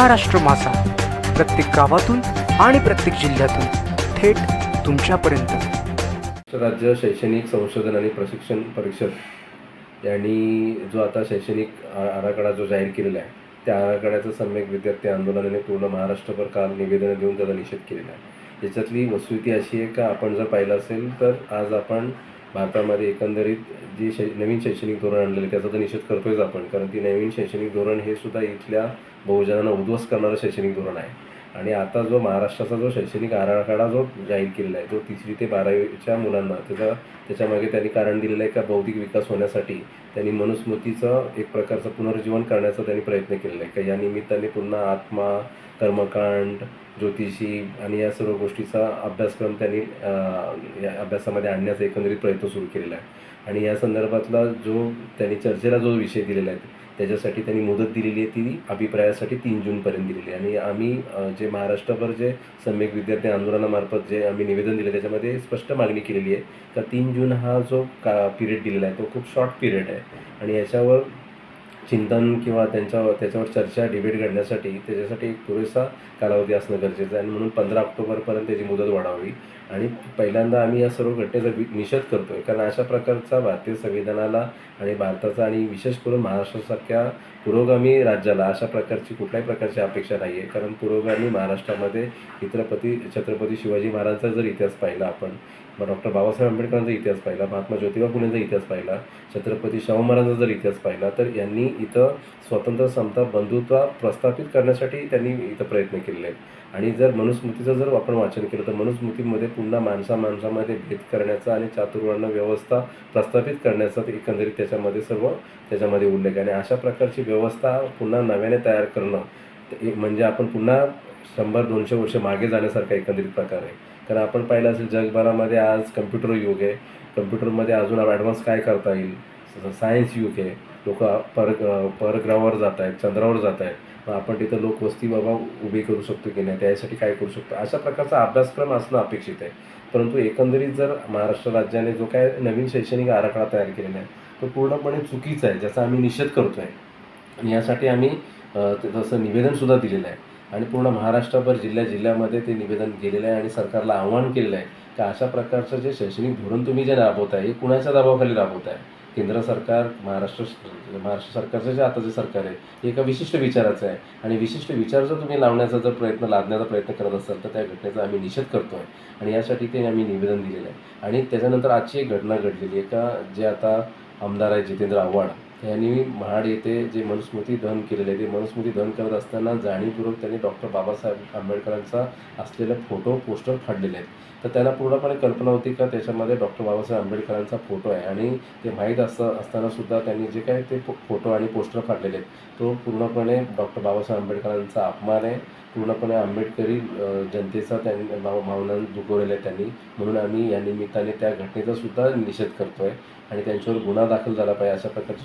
महाराष्ट्र मासा. प्रत्येक गावातून आणि प्रत्येक जिल्ह्यातून थेट तुमच्यापर्यंत. राज्य शैक्षणिक संशोधन आणि प्रशिक्षण परिषद यांनी जो आता शैक्षणिक आ- आराखडा जो जाहीर केलेला आहे त्या आराखड्याचं सम्यक विद्यार्थी आंदोलनाने पूर्ण महाराष्ट्रभर काल निवेदनं देऊन त्याचा निषेध केलेला आहे. याच्यातली वस्तुस्थिती अशी आहे का? आपण जर पाहिलं असेल तर आज आपण भारतामध्ये एकंदरीत जी शै नवीन शैक्षणिक धोरण आणलेलं आहे त्याचा तर निषेध करतोयच आपण. कारण ती नवीन शैक्षणिक धोरण हे सुद्धा इथल्या बहुजनांना उद्ध्वस्त करणारं शैक्षणिक धोरण आहे. आणि आता जो महाराष्ट्राचा जो शैक्षणिक आराखडा जो जाहीर केलेला आहे तो तिसरी ते बारावीच्या मुलांना त्याचा त्याच्यामागे त्यांनी कारण दिलेलं आहे का बौद्धिक विकास होण्यासाठी त्यांनी मनुस्मृतीचं एक प्रकारचं पुनर्जीवन करण्याचा त्यांनी प्रयत्न केलेला आहे. का या निमित्ताने पुन्हा आत्मा कर्मकांड ज्योतिषी आणि या सर्व गोष्टीचा अभ्यासक्रम त्यांनी या अभ्यासामध्ये आणण्याचा एकंदरीत प्रयत्न सुरू केलेला आहे. आणि या संदर्भातला जो त्यांनी चर्चेला जो विषय दिलेला आहे त्याच्यासाठी त्यांनी मुदत दिलेली आहे ती अभिप्रायासाठी तीन जूनपर्यंत दिलेली आहे. आणि आम्ही जे महाराष्ट्रभर जे सम्यक विद्यार्थी आंदोलनामार्फत जे आम्ही निवेदन दिले त्याच्यामध्ये स्पष्ट मागणी केलेली आहे का तीन जून हा जो का पिरियड दिलेला आहे तो खूप शॉर्ट पिरियड आहे. आणि याच्यावर चिंतन किंवा त्यांच्या त्याच्यावर चर्चा डिबेट घडण्यासाठी त्याच्यासाठी एक पुरेसा कालावधी असणं गरजेचं आहे. आणि म्हणून पंधरा ऑक्टोबरपर्यंत त्याची मुदत वाढावी. आणि पहिल्यांदा आम्ही या सर्व घटनेचा वि- निषेध करतो आहे कारण अशा प्रकारचा भारतीय संविधानाला आणि भारताचा आणि विशेष करून महाराष्ट्रासारख्या पुरोगामी राज्याला अशा प्रकारची कुठल्याही प्रकारची अपेक्षा नाही आहे कारण पुरोगामी महाराष्ट्रामध्ये छत्रपती छत्रपती शिवाजी महाराजांचा जर इतिहास पाहिला आपण मग डॉक्टर बाबासाहेब आंबेडकरांचा इतिहास पाहिला महात्मा ज्योतिबा फुलेंचा इतिहास पाहिला छत्रपती शाहू महाराजांचा जर इतिहास पाहिला तर यांनी इथं स्वतंत्र समता बंधुत्व प्रस्थापित करण्यासाठी त्यांनी इथं प्रयत्न केलेले आहेत. आणि जर मनुस्मृतीचं जर आपण वाचन केलं तर मनुस्मृतीमध्ये पुन्हा माणसा माणसामध्ये भेद करण्याचा आणि चातुर्वर्ण व्यवस्था प्रस्थापित करण्याचा एकंदरीत त्याच्यामध्ये सर्व त्याच्यामध्ये उल्लेख आहे. आणि अशा प्रकारची व्यवस्था पुन्हा नव्याने तयार करणं म्हणजे आपण पुन्हा शंभर दोनशे वर्ष मागे जाण्यासारखा एकंदरीत प्रकार आहे. कारण आपण पाहिलं असेल जगभरामध्ये आज कम्प्युटर युग आहे. कम्प्युटरमध्ये अजून ॲडव्हान्स काय करता येईल? सायन्स युग आहे. लोक पर परग्रहावर जात आहेत चंद्रावर जात आहेत. मग आपण तिथं लोकवस्ती बाबा उभी करू शकतो की नाही त्यासाठी काय करू शकतो? अशा प्रकारचा अभ्यासक्रम असणं अपेक्षित आहे. परंतु एकंदरीत जर महाराष्ट्र राज्याने जो काय नवीन शैक्षणिक आराखडा तयार केलेला आहे तो पूर्णपणे चुकीचा आहे ज्याचा आम्ही निषेध करतो आहे आणि यासाठी आम्ही तसं निवेदनसुद्धा दिलेलं आहे. आणि पूर्ण महाराष्ट्रभर जिल्ह्या जिल्ह्यामध्ये ते निवेदन केलेलं आहे आणि सरकारला आव्हान केलेलं आहे तर अशा प्रकारचं जे शैक्षणिक धोरण तुम्ही जे राबवत आहे हे कुणाच्या दबावाखाली राबवत आहे केंद्र सरकार महाराष्ट्र महाराष्ट्र सरकारचं जे आता जे सरकार आहे हे एका विशिष्ट विचाराचं आहे. आणि विशिष्ट विचार जर तुम्ही लावण्याचा जर प्रयत्न लादण्याचा प्रयत्न करत असाल तर त्या घटनेचा आम्ही निषेध करतो आहे आणि यासाठी ते आम्ही निवेदन दिलेलं आहे. आणि त्याच्यानंतर आजची एक घटना घडलेली आहे. का जे आता आमदार आहे जितेंद्र आव्हाड यांनी महाड येथे जे मनुस्मृती दहन केलेले आहे ते मनुस्मृती दहन करत असताना जाणीवपूर्वक त्यांनी डॉक्टर बाबासाहेब आंबेडकरांचा असलेले फोटो पोस्टर फाडलेले आहेत. तर त्यांना पूर्णपणे कल्पना होती का त्याच्यामध्ये डॉक्टर बाबासाहेब आंबेडकरांचा फोटो आहे आणि ते माहीत असं असताना सुद्धा त्यांनी जे काय ते फोटो आणि पोस्टर फाडलेले आहेत. तो पूर्णपणे डॉक्टर बाबासाहेब आंबेडकरांचा अपमान आहे. पूर्णपणे आंबेडकरी जनतेचा त्यांनी भाव भावना दुखवलेल्या आहेत त्यांनी. म्हणून आम्ही या निमित्ताने त्या घटनेचा सुद्धा निषेध करतो आहे आणि त्यांच्यावर गुन्हा दाखल झाला पाहिजे अशा प्रकारची